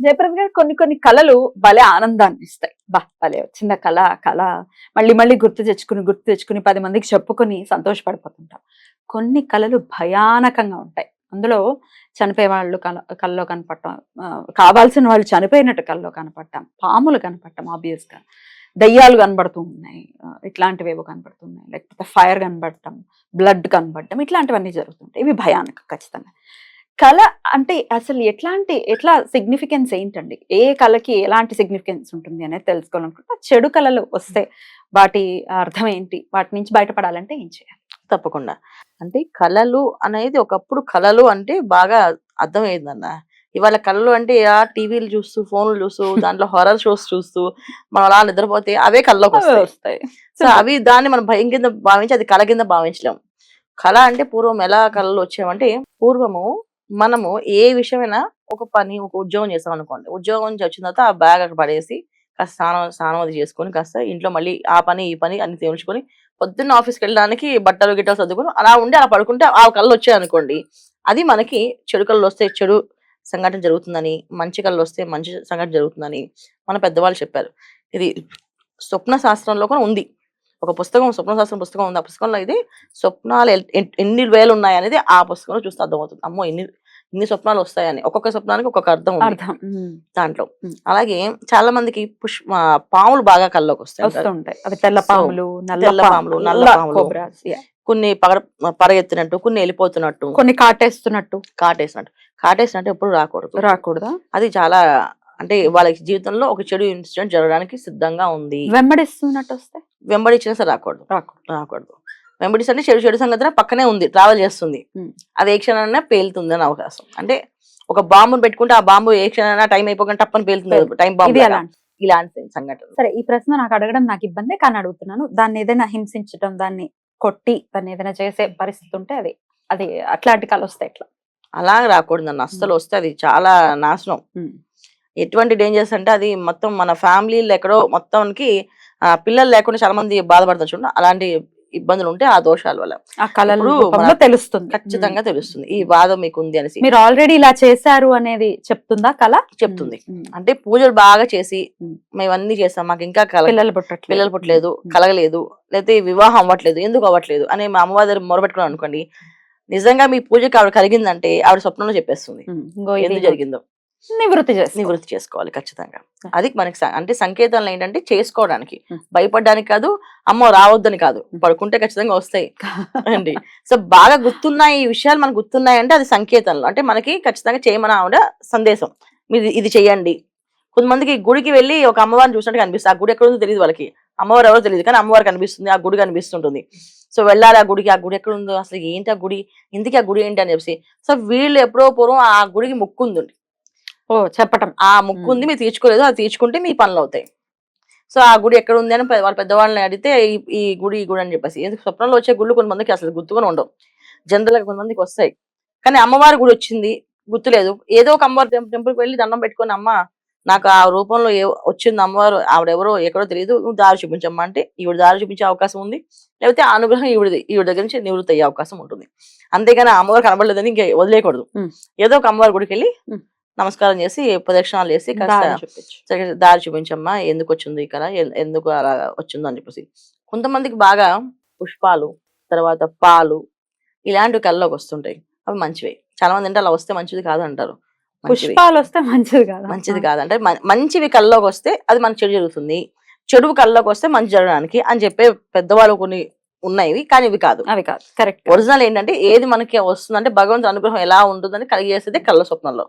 జయప్రద గారు కొన్ని కొన్ని కళలు భలే ఆనందాన్ని ఇస్తాయి బా భలే వచ్చింది ఆ కళ కళ. మళ్ళీ మళ్ళీ గుర్తు తెచ్చుకుని గుర్తు తెచ్చుకుని పది మందికి చెప్పుకొని సంతోషపడిపోతుంటాం. కొన్ని కళలు భయానకంగా ఉంటాయి. అందులో చనిపోయే వాళ్ళు కల కళ్ళలో కనపడటం కావాల్సిన వాళ్ళు చనిపోయినట్టు కల్లో కనపడటం పాములు కనపడటం ఆబ్వియస్గా గా దయ్యాలు కనబడుతూ ఉన్నాయి. ఇట్లాంటివి ఏవో కనబడుతున్నాయి లేకపోతే ఫైర్ కనబడటం బ్లడ్ కనబడటం ఇట్లాంటివన్నీ జరుగుతుంటాయి. ఇవి భయానక ఖచ్చితంగా. కళ అంటే అసలు ఎట్లాంటి ఎట్లా సిగ్నిఫికెన్స్ ఏంటండి? ఏ కళకి ఎలాంటి సిగ్నిఫికెన్స్ ఉంటుంది అనేది తెలుసుకోవాలనుకుంటే చెడు కళలు వస్తే వాటి అర్థం ఏంటి? వాటి నుంచి బయటపడాలంటే ఏం చేయాలి? తప్పకుండా. అంటే కళలు అనేది ఒకప్పుడు కళలు అంటే బాగా అర్థమయ్యేదన్న. ఇవాళ కళలు అంటే ఆ టీవీలు చూస్తూ ఫోన్లు చూస్తూ దాంట్లో హారర్ షోస్ చూస్తూ మనం అలా నిద్రపోతే అవే కళ్ళలోకి వస్తాయి. వస్తాయి. సో అవి దాన్ని మనం భయం కింద భావించి అది కళ కింద భావించలేం. కళ అంటే పూర్వం ఎలా కళలు వచ్చామంటే పూర్వము మనము ఏ విషయమైనా ఒక పని ఒక ఉద్యోగం చేస్తాం అనుకోండి. ఉద్యోగం నుంచి వచ్చిన తర్వాత ఆ బ్యాగ్ అక్కడ పడేసి కాస్త స్నానం స్నానం అది చేసుకొని కాస్త ఇంట్లో మళ్ళీ ఆ పని ఈ పని అన్ని తేల్చుకొని పొద్దున్న ఆఫీస్కి వెళ్ళడానికి బట్టలు గిట్టలు సర్దుకొని అలా ఉండి అలా పడుకుంటే ఆ కళ్ళు వచ్చాయి అనుకోండి. అది మనకి చెడు కళ్ళు వస్తే చెడు సంఘటన జరుగుతుందని మంచి కళ్ళు వస్తే మంచి సంఘటన జరుగుతుందని మన పెద్దవాళ్ళు చెప్పారు. ఇది స్వప్న శాస్త్రంలో కూడా ఉంది. ఒక పుస్తకం స్వప్న శాస్త్రం పుస్తకం ఉంది. ఆ పుస్తకంలో ఇది స్వప్నాలు ఎన్ని వేలు ఉన్నాయి అనేది ఆ పుస్తకంలో చూస్తే అర్థమవుతుంది. అమ్మో! ఎన్ని ఇన్ని స్వప్నాలు వస్తాయని. ఒక్కొక్క స్వప్నానికి ఒక్కొక్క అర్థం అర్థం. దాంట్లో. అలాగే చాలా మందికి పుష్ప ఆ, పాములు బాగా కళ్ళలోకి వస్తాయి. వస్తూ ఉంటాయి. అవి తెల్ల పాములు నల్ల తెల్ల పాములు నల్ల పాములు. కొన్ని పగ పరగెత్తినట్టు కొన్ని వెళ్ళిపోతున్నట్టు. కొన్ని కాటేస్తున్నట్టు. కాటేసినట్టు. కాటేసినట్టు ఎప్పుడు రాకూడదు. రాకూడదా? అది చాలా అంటే వాళ్ళ జీవితంలో ఒక చెడు ఇన్సిడెంట్ జరగడానికి సిద్ధంగా ఉంది. వెంబడిస్తున్నట్టు వస్తే? వెంబడించినా సరే రాకూడదు. రాకూడదు. రాకూడదు. వెంబడిస్ అంటే చెడు చెడు సంగతి పక్కనే ఉంది ట్రావెల్ చేస్తుంది. అది ఏ క్షణాన పేలుతుంది అని అవకాశం. అంటే ఒక బాంబును పెట్టుకుంటే ఆ బాంబు ఏ క్షణాన టైం అయిపోకుండా టప్పని పేలుతుంది. టైం బాంబు ఇలాంటి సంఘటన సరే ఈ ప్రశ్న నాకు అడగడం నాకు ఇబ్బందే కానీ అడుగుతున్నాను. దాన్ని ఏదైనా హింసించడం దాన్ని కొట్టి దాన్ని ఏదైనా చేసే పరిస్థితి ఉంటే అది అది అట్లాంటి కళ వస్తాయి ఎట్లా? అలా రాకూడదు అన్న అస్సలు వస్తే అది చాలా నాశనం. ఎటువంటి డేంజర్స్ అంటే అది మొత్తం మన ఫ్యామిలీలో ఎక్కడో మొత్తానికి పిల్లలు లేకుండా చాలా మంది బాధపడతారు చూడండి అలాంటి ఇబ్బందులు ఉంటే ఆ దోషాల వల్ల. ఆ కళల తెలుస్తుంది. ఖచ్చితంగా. తెలుస్తుంది. ఈ బాధ మీకు ఉంది అనేసి. మీరు ఆల్రెడీ ఇలా చేశారు అనేది చెప్తుందా కళ? చెప్తుంది. అంటే పూజలు బాగా చేసి. మేము. అన్ని చేస్తాం. మాకు ఇంకా కల పిల్లలు పుట్టట్లేదు. పిల్లలు పుట్టలేదు. కలగలేదు లేకపోతే వివాహం అవ్వట్లేదు ఎందుకు అవ్వట్లేదు అని మా అమ్మవారి మొరబెట్టుకున్నాం అనుకోండి నిజంగా మీ పూజకి ఆవిడ కలిగిందంటే ఆవిడ స్వప్నంలో చెప్పేస్తుంది. ఎందుకు జరిగిందో. నివృత్తి చేసి నివృత్తి చేసుకోవాలి ఖచ్చితంగా. అది మనకి అంటే సంకేతాలు ఏంటంటే చేసుకోవడానికి. భయపడడానికి కాదు అమ్మో రావద్దని కాదు. పడుకుంటే ఖచ్చితంగా వస్తాయి. అండి. సో బాగా గుర్తున్నాయి ఈ విషయాలు మనకు గుర్తున్నాయి అంటే అది సంకేతాలు. అంటే మనకి ఖచ్చితంగా చేయమని ఆవిడ సందేశం. మీరు ఇది చేయండి కొంతమందికి గుడికి వెళ్ళి ఒక అమ్మవారిని చూసినట్టు కనిపిస్తుంది ఆ గుడి ఎక్కడ ఉందో తెలియదు వాళ్ళకి. అమ్మవారు ఎవరో తెలియదు కానీ అమ్మవారు కనిపిస్తుంది ఆ గుడి కనిపిస్తుంటుంది. సో వెళ్ళాలి ఆ గుడికి ఆ గుడి ఎక్కడ ఉందో అసలు ఏంటి ఆ గుడి? ఇందుకే ఆ గుడి ఏంటి అని చెప్పి సో వీళ్ళు ఎప్పుడో పూర్వం ఆ గుడికి ముక్కు ఉంది ఓ చెప్పటం. ఆ ముక్కు ఉంది మీరు తీర్చుకోలేదు అది తీర్చుకుంటే మీ పనులు అవుతాయి సో ఆ గుడి ఎక్కడ ఉంది అని వాళ్ళ పెద్దవాళ్ళని అడిగితే ఈ- గుడి ఈ గుడి అని చెప్పేసి. ఎందుకు? స్వప్నంలో వచ్చే గుళ్ళు కొంతమందికి అసలు గుర్తుగా ఉండవు. జనరల్గా కొంతమందికి వస్తాయి. కానీ అమ్మవారి గుడి వచ్చింది గుర్తులేదు. ఏదో ఒక అమ్మవారి టెంపుల్ టెంపుల్కి వెళ్ళి దండం పెట్టుకొని అమ్మ నాకు ఆ రూపంలో ఏ వచ్చింది అమ్మవారు ఆవిడెవరో ఎక్కడో తెలియదు నువ్వు దారి చూపించమ్మా అంటే ఈవిడ దారి చూపించే అవకాశం ఉంది. లేకపోతే ఆ అనుగ్రహం ఈవిడది ఈవిడ దగ్గర నుంచి నివృత్తి అయ్యే అవకాశం ఉంటుంది. అంతేగాని అమ్మవారు కనబడలేదని ఇంకా వదిలేయకూడదు. ఏదో ఒక అమ్మవారి గుడికి వెళ్ళి. నమస్కారం చేసి ప్రదక్షిణాలు చేసి కాస్త దారి చూపించమ్మా ఎందుకు వచ్చింది ఇక్కడ ఎందుకు అలా వచ్చిందో అని చెప్పేసి. కొంతమందికి బాగా పుష్పాలు తర్వాత పాలు ఇలాంటివి కళ్ళలోకి వస్తుంటాయి. అవి మంచివే. చాలా మంది అంటే అలా వస్తే మంచిది కాదు అంటారు పుష్పాలు వస్తే మంచిది కాదు. మంచిది కాదంటే మ- మంచివి కళ్ళలోకి వస్తే అది మన చెడు జరుగుతుంది. చెడు కళ్ళలోకి వస్తే మంచి జరగడానికి అని చెప్పే పెద్దవాళ్ళు కొన్ని ఉన్నాయి కానీ ఇవి కాదు. అవి కాదు. కరెక్ట్. ఒరిజినల్ ఏంటంటే ఏది మనకి వస్తుందంటే భగవంతుని అనుగ్రహం ఎలా ఉంటుందని కలిగేసేది కళ్ళ స్వప్నంలో.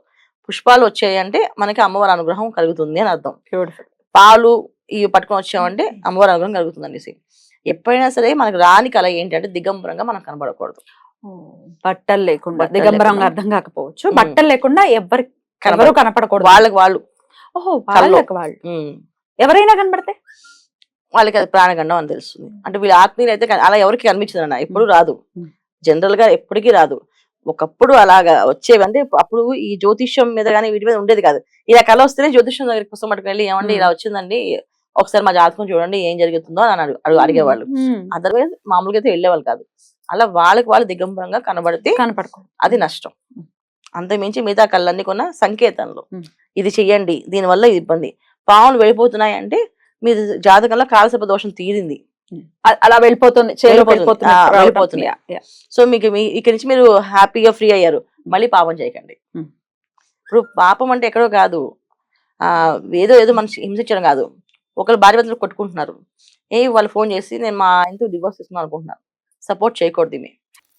పుష్పాలు వచ్చాయి అంటే మనకి అమ్మవారి అనుగ్రహం కలుగుతుంది అని అర్థం. పాలు ఇవి పట్టుకొని వచ్చామంటే అమ్మవారి అనుగ్రహం కలుగుతుంది అనేసి ఎప్పుడైనా సరే మనకు రాని కళ ఏంటంటే దిగంబరంగా మనకు కనబడకూడదు. బట్టలు లేకుండా దిగంబరంగా. అర్థం కాకపోవచ్చు. ఉమ్. బట్టలు లేకుండా ఎవరి ఎవరు కనపడకూడదు. వాళ్ళకి వాళ్ళు. ఓహో. వాళ్ళకి వాళ్ళు. ఉమ్. ఎవరైనా కనబడితే? వాళ్ళకి అది ప్రాణగండం అని తెలుస్తుంది. అంటే వీళ్ళ ఆత్మీయులు అయితే అలా ఎవరికి కనిపించదు అన్న ఎప్పుడు రాదు. ఉమ్. జనరల్గా ఎప్పటికీ రాదు. ఒకప్పుడు అలాగా వచ్చేవి అంటే అప్పుడు ఈ జ్యోతిష్యం మీద కానీ వీటి మీద ఉండేది కాదు. ఇలా కళ వస్తేనే జ్యోతిష్యం దగ్గరికి పుస్తకం పట్టుకుని వెళ్ళి ఏమండి ఇలా వచ్చిందండి ఒకసారి మా జాతకం చూడండి ఏం జరుగుతుందో అని అడుగు అడుగు- అడిగేవాళ్ళు. అదర్వైజ్ మామూలుగా అయితే వెళ్ళేవాళ్ళు కాదు. అలా వాళ్ళకి వాళ్ళు దిగంబరంగా కనబడితే కనపడకూడదు. అది నష్టం. అంత మించి మిగతా కళ్ళన్నీ కొన్న సంకేతంలో. ఇది చెయ్యండి దీనివల్ల ఇది ఇబ్బంది. పాములు వెళ్ళిపోతున్నాయి అంటే మీ జాతకంలో కాలసర్ప దోషం తీరింది. అలా వెళ్ళిపోతుంది వెళ్ళిపోతుంది. సో మీకు మీ ఇక్కడి నుంచి మీరు హ్యాపీగా ఫ్రీ అయ్యారు. మళ్ళీ పాపం చేయకండి. ఇప్పుడు పాపం అంటే ఎక్కడో కాదు. ఆ ఏదో ఏదో మనిషి హింసించడం కాదు. ఒకరు భార్య భర్తలు కొట్టుకుంటున్నారు. ఏ వాళ్ళు ఫోన్ చేసి నేను మా ఆయనతో డివోర్స్ ఇస్తున్నాను అనుకుంటున్నాను సపోర్ట్ చేయకూడదు ఈమె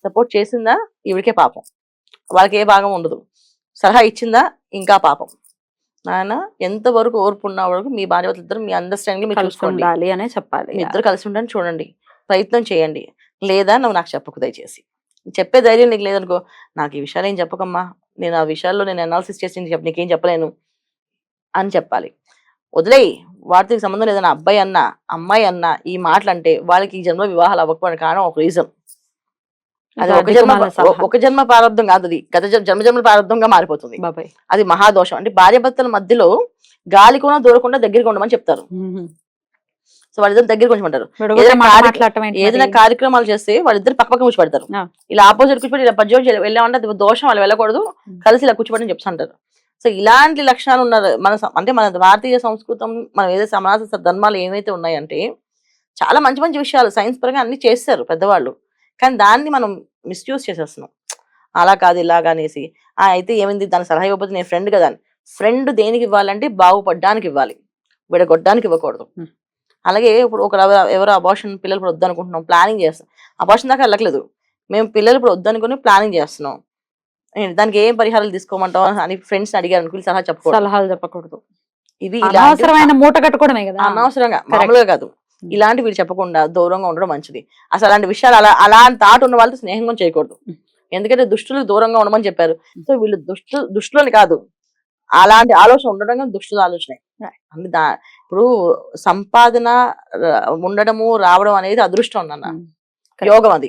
సపోర్ట్ చేసిందా? ఈవిడికే పాపం. వాళ్ళకి ఏ భాగం ఉండదు. సలహా ఇచ్చిందా? ఇంకా పాపం. నాయన ఎంత వరకు ఓర్పు ఉన్న వరకు మీ భార్య ఇద్దరు మీ అండర్స్టాండింగ్ మీరు చూసుకోండి. అనే చెప్పాలి. మీ ఇద్దరు కలిసి ఉండని చూడండి. ప్రయత్నం చేయండి. లేదా నువ్వు నాకు చెప్పకు దయచేసి. చెప్పే ధైర్యం నీకు లేదనుకో నాకు ఈ విషయాలు ఏం చెప్పకమ్మా. నేను ఆ విషయాల్లో నేను అనాలిసిస్ చేసి నీకు చెప్ప- నీకేం చెప్పలేను అని చెప్పాలి. వదిలేయి. వాటికి సంబంధం లేదన్న అబ్బాయి అన్న అమ్మాయి అన్న ఈ మాటలు అంటే వాళ్ళకి ఈ జన్మ వివాహాలు అవ్వకపోవడం కారణం ఒక రీజన్ అది ఒక జన్మ. ఒక జన్మ ప్రారంభం కాదు అది గత జన్మ జన్మ ప్రారంభంగా మారిపోతుంది అది మహాదోషం అంటే భార్య భర్తల మధ్యలో గాలి కూడా దూరకుండా దగ్గరికి ఉండమని చెప్తారు. సో వాళ్ళిద్దరు దగ్గరికి ఉంచమంటారు ఏదైనా? కార్యక్రమాలు చేస్తే వాళ్ళిద్దరు పక్క పక్క కూర్చోబెడతారు. ఇలా ఆపోజిట్ కూర్చోబెట్టి ఇలా పద్యం వెళ్ళామంటే అది దోషం వాళ్ళు వెళ్ళకూడదు. కలిసి ఇలా కూర్చోబెట్టి చెప్తుంటారు సో ఇలాంటి లక్షణాలు ఉన్నారు మన అంటే మన భారతీయ సంస్కృతం మన ఏదైతే సమాజ ధర్మాలు ఏమైతే ఉన్నాయంటే చాలా మంచి మంచి విషయాలు సైన్స్ పరంగా అన్ని చేస్తారు పెద్దవాళ్ళు కానీ దాన్ని మనం మిస్యూజ్ చేసేస్తున్నాం. అలా కాదు ఇలాగా అనేసి. ఆ అయితే ఏమైంది? దాని సలహా ఇవ్వకపోతే నేను ఫ్రెండ్ కదా ఫ్రెండ్ దేనికి ఇవ్వాలంటే బాగుపడడానికి ఇవ్వాలి. విడగొట్టడానికి ఇవ్వకూడదు. అలాగే ఇప్పుడు ఒక ఎవరో అబార్షన్ పిల్లలు ఇప్పుడు వద్దనుకుంటున్నాం ప్లానింగ్ చేస్తాం అబార్షన్ దాకా వెళ్ళట్లేదు. మేము పిల్లలు ఇప్పుడు వద్దనుకుని ప్లానింగ్ చేస్తున్నాం. దానికి ఏం పరిహారాలు తీసుకోమంటావు అని ఫ్రెండ్స్ అడిగారు అనుకుని సలహా చెప్పకూడదు. సలహాలు చెప్పకూడదు. ఇవి అనవసరమైన మూట కట్టుకోవడమే కదా. అనవసరంగా. మామూలుగా కాదు. ఇలాంటి వీళ్ళు చెప్పకుండా దూరంగా ఉండడం మంచిది. అసలు అలాంటి విషయాలు అలా అలాంటి థాట్ ఉన్న వాళ్ళతో స్నేహంగా చేయకూడదు. ఎందుకంటే దుష్టులకు దూరంగా ఉండమని చెప్పారు. సో వీళ్ళు దుష్టు దుష్టులని కాదు. అలాంటి ఆలోచన ఉండడం కానీ దుష్టుల ఆలోచనే. దా ఇప్పుడు సంపాదన ఉండడము రావడం అనేది అదృష్టం అన్న. యోగం అది.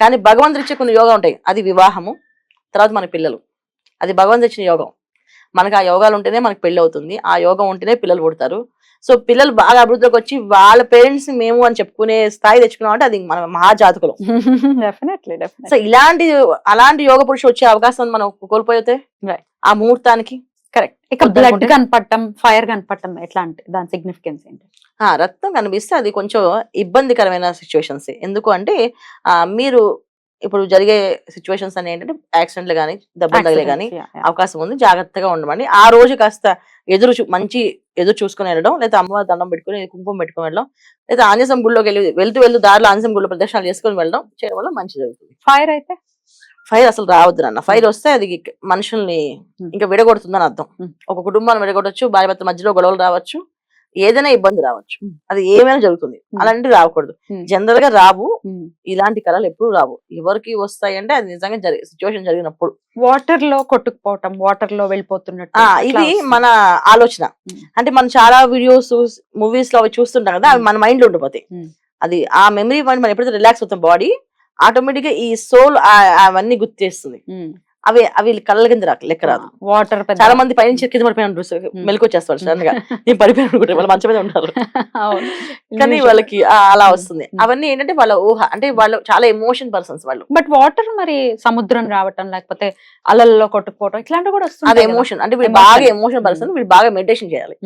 కానీ భగవంతుడు ఇచ్చే కొన్ని యోగం ఉంటాయి. అది వివాహము తర్వాత మన పిల్లలు. అది భగవంతుడు ఇచ్చిన యోగం. మనకు ఆ యోగాలు ఉంటేనే మనకు పెళ్ళి అవుతుంది. ఆ యోగం ఉంటేనే పిల్లలు పుడతారు. సో పిల్లలు బాగా అభివృద్ధిలోకి వచ్చి వాళ్ళ పేరెంట్స్ మేము అని చెప్పుకునే స్థాయి తెచ్చుకున్నాం అంటే అది మన మహాజాతకులు. డెఫినెట్లీ సో ఇలాంటి అలాంటి యోగ పురుషుడు వచ్చే అవకాశం మనం కోల్పోతే Right. ఆ ముహూర్తానికి? కరెక్ట్ ఇక బ్లడ్? కనపడటం ఫైర్ కనపడటం ఎట్లా అంటే దాని సిగ్నిఫికెన్స్ ఏంటి? ఆ రక్తం కనిపిస్తే అది కొంచెం ఇబ్బందికరమైన సిచ్యువేషన్స్ ఎందుకు అంటే మీరు ఇప్పుడు జరిగే సిచ్యువేషన్స్ అని ఏంటంటే యాక్సిడెంట్లు కానీ దెబ్బలు తగిలే కానీ. అవకాశం ఉంది. జాగ్రత్తగా ఉండమండి. ఆ రోజు కాస్త ఎదురు మంచి ఎదురు చూసుకుని వెళ్ళడం లేదా అమ్మవారి దండం పెట్టుకుని కుంకుమ పెట్టుకుని వెళ్ళడం లేదా ఆంజసం గుడిలోకి వెళ్ళి వెళ్తూ వెళ్తూ దారిలో ఆంజసం గుడిలో ప్రదర్శనలు చేసుకుని వెళ్ళడం చేయడం వల్ల మంచి జరుగుతుంది. ఫైర్ అయితే? ఫైర్ అసలు రావద్దు అన్న ఫైర్ వస్తే అది మనుషుల్ని Hmm. ఇంకా విడగొడుతుందని అర్థం. Hmm. ఒక కుటుంబాన్ని విడగొట్టచ్చు భార్య భర్త మధ్యలో గొడవలు రావచ్చు. ఏదైనా ఇబ్బంది రావచ్చు. అది ఏమైనా జరుగుతుంది. అలాంటివి రాకూడదు. జనరల్గా రావు. ఇలాంటి కళలు ఎప్పుడు రావు ఎవరికి వస్తాయి అంటే అది నిజంగా జరిగే సిచ్యువేషన్ జరిగినప్పుడు వాటర్లో కొట్టుకుపోవటం వాటర్లో వెళ్ళిపోతున్నట్టు ఇది. మన ఆలోచన. అంటే మనం చాలా వీడియోస్ మూవీస్లో అవి చూస్తుంటాం కదా అవి. మన మైండ్లో ఉండిపోతాయి. అది ఆ మెమరీ పాయింట్ మనం ఎప్పుడైతే రిలాక్స్ అవుతాం బాడీ ఆటోమేటిక్గా ఈ సోల్ అవన్నీ గుర్తు చేస్తుంది. అవి అవి కళ్ళ కింద రాక లెక్క రాదు. వాటర్ చాలా మంది పైనుంచి కింద పడిపోయిన మెలకు వచ్చేస్తారు సడన్గా నేను పడిపోయాను అనుకుంటే వాళ్ళ మంచం మీద ఉంటారు. కానీ. వాళ్ళకి అలా వస్తుంది. అవన్నీ ఏంటంటే వాళ్ళ ఊహ అంటే వాళ్ళు చాలా ఎమోషన్ పర్సన్స్ వాళ్ళు. బట్ వాటర్ మరి సముద్రం రావటం లేకపోతే అలల్లో కొట్టుకుపోవటం ఇట్లాంటివి కూడా అది వస్తుంది ఎమోషన్ అంటే వీళ్ళు. బాగా ఎమోషన్ పర్సన్ వీళ్ళు బాగా మెడిటేషన్ చేయాలి.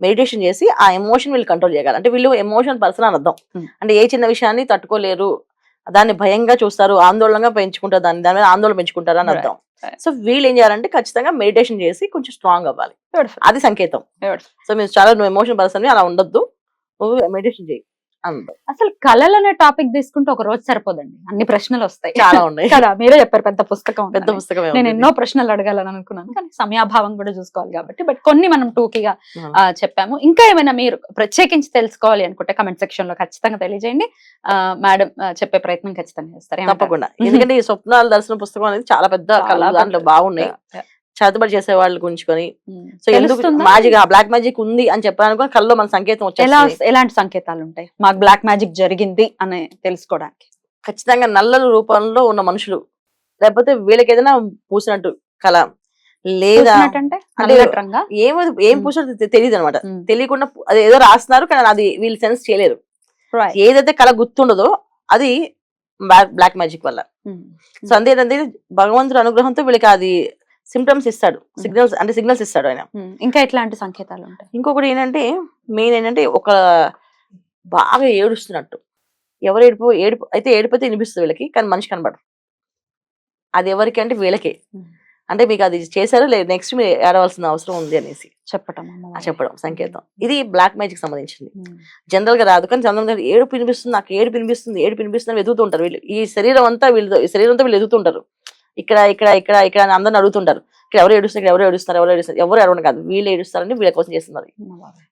మెడిటేషన్ చేసి ఆ ఎమోషన్ వీళ్ళు కంట్రోల్ చేయగలరు అంటే వీళ్ళు ఎమోషన్ పర్సన్ అని అర్థం. అంటే ఏ చిన్న విషయాన్ని తట్టుకోలేరు దాన్ని భయంగా చూస్తారు ఆందోళనగా పెంచుకుంటారు దాన్ని దాని మీద ఆందోళన పెంచుకుంటారు అని అర్థం. సో వీళ్ళు ఏం చేయాలంటే ఖచ్చితంగా మెడిటేషన్ చేసి కొంచెం స్ట్రాంగ్ అవ్వాలి. అది సంకేతం. సో మీరు చాలా నువ్వు ఎమోషన్ పర్సన్ అలా ఉండొద్దు. నువ్వు మెడిటేషన్ చేయి. అసలు కళలు అనే టాపిక్ తీసుకుంటే ఒక రోజు సరిపోదండి. అన్ని ప్రశ్నలు వస్తాయి. చాలా ఉన్నాయి. కదా మీరే చెప్పారు పెద్ద పుస్తకం పెద్ద ఉందని. పుస్తకమే నేను. ఎన్నో ప్రశ్నలు అడగాలని అనుకున్నాను కానీ సమయాభావం కూడా చూసుకోవాలి కాబట్టి. బట్ కొన్ని మనం టూకీగా చెప్పాము. ఇంకా ఏమైనా మీరు ప్రత్యేకించి తెలుసుకోవాలి అనుకుంటే కమెంట్ సెక్షన్లో ఖచ్చితంగా తెలియజేయండి. మేడం చెప్పే ప్రయత్నం ఖచ్చితంగా చేస్తారు? తప్పకుండా. ఎందుకంటే ఈ స్వప్నాల దర్శన పుస్తకం అనేది చాలా పెద్ద కళలు. దాంట్లో బాగున్నాయి. చేతబడి చేసే వాళ్ళ గురించుకొని. సో ఎందుకు తెలుస్తుందా? మ్యాజిక్ బ్లాక్ మ్యాజిక్ ఉంది అని చెప్పాలనుకో కల్లో మన సంకేతం ఎలా వచ్చేస్తుంది ఎలాంటి సంకేతాలు ఉంటాయి మాకు బ్లాక్ మ్యాజిక్ జరిగింది అని తెలుసుకోవడానికి ఖచ్చితంగా నల్లల రూపంలో ఉన్న మనుషులు లేకపోతే వీళ్ళకి ఏదైనా పూసినట్టు కళ లేదా నల్లట్రంగా ఏం ఉమ్. పూసినట్టు తెలియదు అనమాట ఉమ్. తెలియకుండా అది ఏదో రాస్తున్నారు కానీ అది వీళ్ళు సెన్స్ చేయలేరు. ఏదైతే కళ గుర్తుండదో అది బ్లాక్ మ్యాజిక్ వల్ల. సో అంతేంటంటే భగవంతుడి అనుగ్రహంతో వీళ్ళకి అది సిమ్టమ్స్ ఇస్తాడు. సిగ్నల్స్ అంటే సిగ్నల్స్ ఇస్తాడు ఆయన. ఉమ్. ఇంకా ఎట్లాంటి సంకేతాలు ఉంటాయి? ఇంకొకటి ఏంటంటే మెయిన్ ఏంటంటే ఒక బాగా ఏడుస్తున్నట్టు. ఎవరు ఏడుపు ఏడుపు అయితే ఏడుపు అయితే వినిపిస్తుంది వీళ్ళకి కానీ మనిషి కనబడరు అది ఎవరికి అంటే వీళ్ళకే. ఉమ్. అంటే మీకు అది చేశారు లేదు నెక్స్ట్ మీరు ఏడవలసిన అవసరం ఉంది అనేసి. చెప్పటం అమ్మవారు. చెప్పడం సంకేతం. ఇది బ్లాక్ మ్యాజిక్ సంబంధించింది. జనరల్గా రాదు కానీ గా ఏడుపు వినిపిస్తుంది నాకు ఏడుపు వినిపిస్తుంది ఏడుపు వినిపిస్తుంది అని వెతుకుతూ ఉంటారు వీళ్ళు. ఈ శరీరం అంతా వీళ్ళు ఈ శరీరం అంతా వీళ్ళు ఎదుగుతుంటారు ఇక్కడ ఇక్కడ ఇక్కడ ఇక్కడ అని అందరిని అడుగుతుంటారు. ఇక్కడ ఎవరు ఏడుస్తారు ఇక్కడ ఎవరు ఏడుస్తారు ఎవరు ఏడుస్తారు ఎవరు ఎవరు కాదు. వీళ్ళు ఏడుస్తారని వీళ్ళ కోసం చేస్తున్నారు.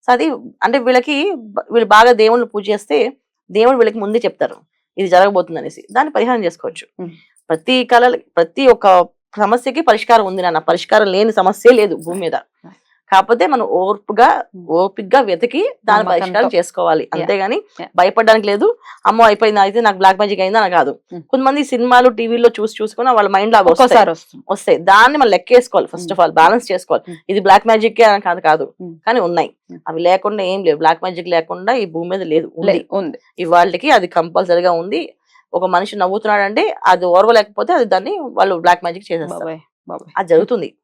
సో అది అంటే వీళ్ళకి వీళ్ళు బాగా దేవుణ్ణి పూజ చేస్తే దేవుడు వీళ్ళకి ముందే చెప్తారు. ఇది జరగబోతుంది అనేసి దాన్ని పరిహారం చేసుకోవచ్చు. ప్రతి కళ ప్రతి ఒక్క సమస్యకి పరిష్కారం ఉంది నాన్న. పరిష్కారం లేని సమస్య లేదు భూమి మీద. కాకపోతే మనం ఓర్పుగా ఉమ్. ఓపిగ్గా వెతికి దాని. పరిష్కారం చేసుకోవాలి అంతేగాని. భయపడడానికి లేదు అమ్మో అయిపోయింది అయితే నాకు బ్లాక్ మ్యాజిక్ అయింది అని కాదు ఉమ్. కొంతమంది సినిమాలు టీవీలో చూసి చూసుకుని వాళ్ళ మైండ్లో అవి వస్తాయి. దాన్ని మనం లెక్కేసుకోవాలి ఫస్ట్ ఆఫ్ ఆల్ బ్యాలెన్స్ చేసుకోవాలి Mm. ఇది బ్లాక్ మ్యాజిక్ అని కాదు కాదు Mm. కానీ ఉన్నాయి. అవి లేకుండా ఏం లేవు బ్లాక్ మ్యాజిక్ లేకుండా ఈ భూమి మీద లేదు ఉంది ఇవాళకి అది కంపల్సరీగా ఉంది ఒక మనిషి నవ్వుతున్నాడంటే అది ఓర్వలేకపోతే అది దాన్ని వాళ్ళు బ్లాక్ మ్యాజిక్ చేసేస్తారు అది జరుగుతుంది.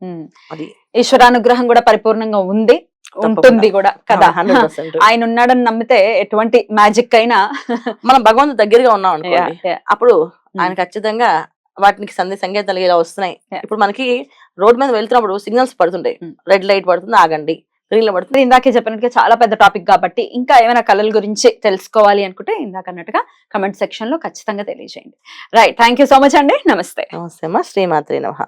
అది ఈశ్వరానుగ్రహం కూడా పరిపూర్ణంగా ఉంది. ఉంటుంది కూడా కదా. ఆయన ఉన్నాడని నమ్మితే ఎటువంటి మ్యాజిక్ అయినా. మనం భగవంతు దగ్గరగా ఉన్నాం అనుకోండి. అప్పుడు ఆయన ఖచ్చితంగా వాటికి సందే సంకేతాలు ఇలా వస్తున్నాయి. ఇప్పుడు మనకి రోడ్ మీద వెళ్తున్నప్పుడు సిగ్నల్స్ పడుతుంటాయి. రెడ్ లైట్ పడుతుంది ఆగండి. గ్రీన్లో పడుతుంది. ఇందాకే చెప్పినట్టుగా చాలా పెద్ద టాపిక్ కాబట్టి ఇంకా ఏమైనా కళల గురించి తెలుసుకోవాలి అనుకుంటే ఇందాక అన్నట్టుగా కమెంట్ సెక్షన్లో ఖచ్చితంగా తెలియజేయండి. Right thank you so much అండి. నమస్తే. నమస్తే అమ్మా. శ్రీమాత్రి నమః.